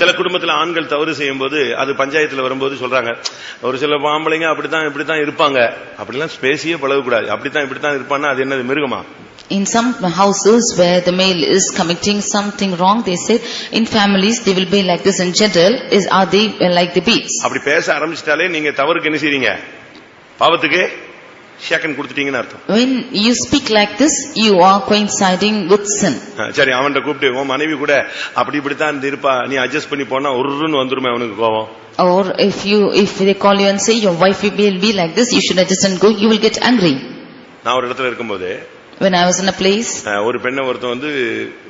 சில குடும்பத்துல ஆண்கள் தவறு செய்யும் போது அது பஞ்சாயத்துல வரும்போது சொல்றாங்க ஒரு சில ஆம்பளைங்க அப்படித்தான் இப்படித்தான் இருப்பாங்க. அப்படிலாம் பேசியே பழகக்கூடாது. அப்படித்தான் இப்படித்தான் இருப்பான்னா அது என்னது மிருகமா? In some houses where the male is committing something wrong, they say, in families they will be like this. In general, is, are they like the beasts? அப்படி பேச ஆரம்பிச்சிட்டாலே நீங்க தவறுக்கு என்ன செய்றீங்க? பாவத்துக்கு? ஷேக்கன் கொடுத்துட்டீங்கன்னு அர்த்தம் When you speak like this, you are coinciding with sin. சரி அவன்கிட்ட கூப்பிட்டு உன் மனைவி கூட அப்படி இப்படித்தான் இருந்து இருப்பா நீ அட்ஜஸ்ட் பண்ணி போனா ஒருன்னு வந்துருமே அவனுக்கு கோவம் Or if you, if they call you and say, your wife will be like this, you should adjust and go, you will get angry. நான் ஒரு இடத்துல இருக்கும்போது When I was in a place, ஒரு பெண்ணை ஒருத்தன் வந்து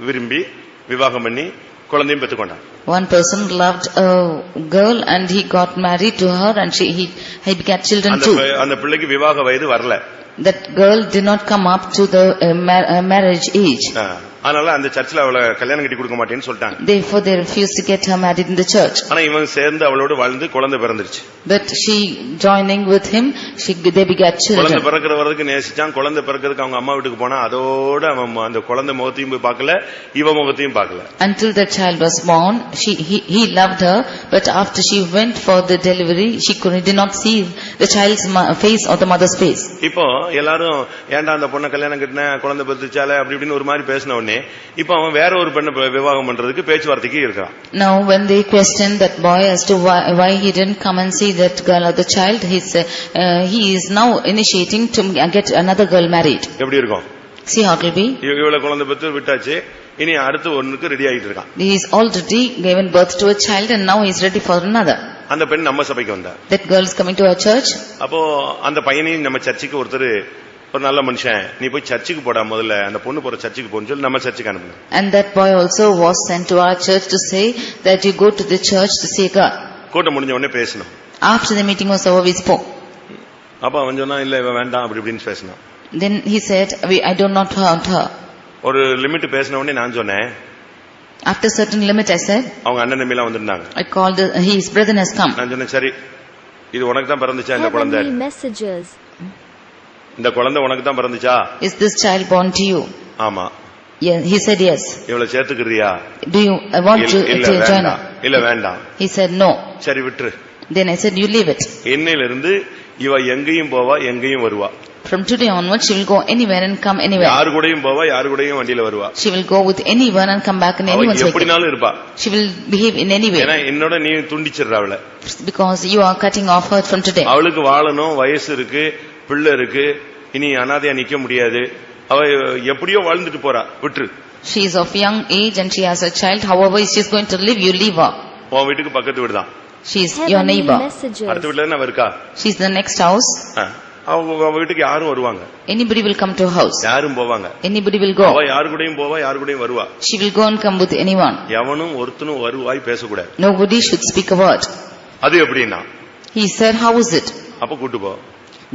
விரும்பி விவாகம் பண்ணி குழந்தையும் பெற்றுக்கொண்டான் one person loved a girl and he got married to her and she, he, he begat children too. அந்த பிள்ளைக்கு விவாக வயது வரல That girl did not come up to the uh, mar- uh, marriage age. ஆ, அதனால அந்த சர்ச்சில் அவளை கல்யாணம் கட்டி கொடுக்க மாட்டேன்னு சொல்லிட்டாங்க Therefore they refused to get her married in the church. ஆனா இவன் சேர்ந்து அவளோடு வாழ்ந்து குழந்தை பிறந்துருச்சு But she joining with him, she, they begat குழந்தை children. பிறக்கிற வரைக்கும் நேசிச்சான் குழந்தை பிறக்கிறதுக்கு அவங்க அம்மா வீட்டுக்கு போனா அதோட அவன் அந்த குழந்தை முகத்தையும் போய் பார்க்கல இவ முகத்தையும் பார்க்கல Until the child was born, she, he, he loved her, but after she went for the delivery, she could, did not see the child's mo- face or the mother's face. இப்போ எல்லாரும் ஏன்டா அந்த பொண்ணை கல்யாணம் கட்டின குழந்தை பெற்றுச்சால அப்படி இப்படின்னு ஒரு மாதிரி பேசின உடனே இப்போ அவன் வேற ஒரு பெண்ணை ப- விவாகம் பண்றதுக்கு பேச்சுவார்த்தைக்கு இருக்கிறான் Now when they questioned that boy as to why, why he didn't come and see that girl or the child, he said, uh, he is now initiating to get another girl married. எப்படி இருக்கும் See how it will be? இவ- இவளை குழந்தை பெற்று விட்டாச்சு இனி அடுத்து ஒண்ணுக்கு ரெடி ஆகிட்டு இருக்கான் He is already given birth to a child and now he is ready for another. அந்த பெண் நம்ம சபைக்கு வந்தா That girl is coming to our church. அப்போ அந்த பையனையும் நம்ம சர்ச்சுக்கு ஒருத்தர் ஒரு நல்ல மனுஷன் நீ போய் சர்ச்சுக்கு போடா முதல்ல அந்த பொண்ணு போற சர்ச்சுக்கு போன்னு சொல்லி நம்ம சர்ச்சுக்கு அனுப்பணும் And that boy also was sent to our church to say that you go to the church to see God. கூட்டம் முடிஞ்ச உடனே பேசணும் After the meeting was over, we spoke. அப்ப அவன் சொன்னா இல்ல இவன் வேண்டாம் அப்படி இப்படின்னு பேசினான் Then he said, we, I do not want her. ஒரு லிமிட் பேசின உடனே நான் சொன்னேன் After certain limit, I said, அவங்க அண்ணன் தம்பிலாம் வந்திருந்தாங்க I called, the, his brethren has come. நான் சொன்னேன் சரி இது உனக்கு தான் பிறந்துச்சா இந்த குழந்தை Heavenly messages. இந்த குழந்தை உனக்கு தான் பிறந்துச்சா Is this child born to you? ஆமா Yeah, he said yes. இவளை சேர்த்துக்கிறியா Do you I want இல்ல to, இல்ல to join வேண்டாம் her? இல்ல வேண்டாம் He said no. சரி விட்டுரு Then I said, you leave it. இன்னையில இருந்து இவ எங்கேயும் போவா எங்கேயும் வருவா From today onwards, she will go anywhere and come anywhere. யாரு கூடயும் போவா யாரு கூடயும் வண்டியில வருவா She will go with anyone and come back in அவ anyone's vehicle. எப்படினாலும் இருப்பா She will behave in any way. ஏன்னா என்னோட நீ துண்டிச்சிடுற அவளை Because you are cutting off her from today. அவளுக்கு வாழணும் வயசு இருக்கு பிள்ளை இருக்கு இனி அனாதையா நிக்க முடியாது அவ எப்படியோ வாழ்ந்துட்டு போறா விட்டுரு She is of young age and she has a child. However, she is going to live, you leave her. உன் வீட்டுக்கு பக்கத்து வீடு தான் She is your Heavenly neighbor. messages. அடுத்த வீட்டுல தானே அவ இருக்கா She is the next house. ஆ. அவங்க வீட்டுக்கு யாரும் வருவாங்க Anybody will come to her house. யாரும் போவாங்க Anybody will அவ go. யாரு கூடயும் போவா யாரு கூடயும் வருவா She will go and come with anyone. எவனும் ஒருத்தனும் வருவாய் பேசக்கூடாது Nobody should speak a word. அது எப்படின்னா He said, how is it? அப்ப கூட்டு போ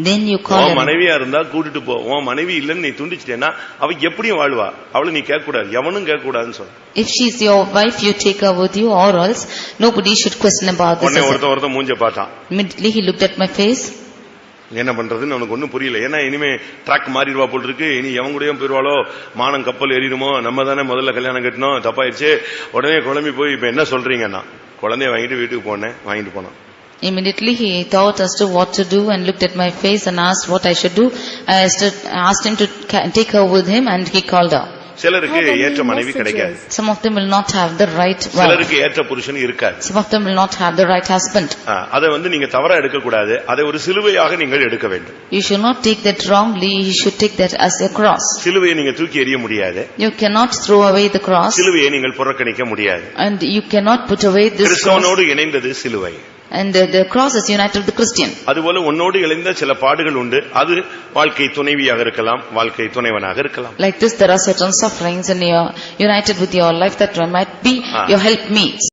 Then you call உன் him. மனைவியா இருந்தா கூட்டிட்டு போ உன் மனைவி இல்லைன்னு நீ துண்டிச்சிட்டேன்னா அவ எப்படியும் வாழ்வா அவளை நீ கேட்க கூடாது எவனும் கேட்க கூடாதுன்னு சொல்ல If she is your wife, you take her with you or else nobody should question about this. உடனே as well. ஒருத்தன் ஒருத்தன் மூஞ்ச பார்த்தான் Immediately he looked at my face. என்ன பண்றதுன்னு அவனுக்கு ஒண்ணும் புரியல. ஏன்னா இனிமே ட்ராக் மாறிடுவா போல் இருக்கு இனி எவன் கூடயும் போயிருவாளோ? மானம் கப்பல் ஏறிடுமோ? நம்ம தானே முதல்ல கல்யாணம் கட்டினோம். தப்பாயிடுச்சு. உடனே குழம்பி போய் இப்ப என்ன சொல்றீங்கன்னா? குழந்தைய வாங்கிட்டு வீட்டுக்கு போனேன். வாங்கிட்டு போனான். Immediately he thought as to what to do and looked at my face and asked what I should do. I asked him to take her with him and he called her. சிலருக்கு ஏற்ற மனைவி கிடைக்காது. Some of them will not have the right wife. சிலருக்கு ஏற்ற புருஷன் இருக்காது Some of them will not have the right husband. ஆ, அதை வந்து நீங்க தவறா எடுக்க கூடாது அதை ஒரு சிலுவையாக நீங்கள் எடுக்க வேண்டும் You should not take that wrongly, you should take that as a cross. சிலுவையை நீங்க தூக்கி எறிய முடியாது You cannot throw away the cross சிலுவையை நீங்கள் புறக்கணிக்க முடியாது and you cannot put away this cross. கிறிஸ்தவனோடு இணைந்தது சிலுவை And uh, the cross is united with the Christian. அதுபோல உன்னோடு இணைந்த சில பாடுகள் உண்டு அது வாழ்க்கை துணைவியாக இருக்கலாம் வாழ்க்கை துணைவனாக இருக்கலாம் Like this, there are certain sufferings and you are united with your life that might be Ah. your helpmeets.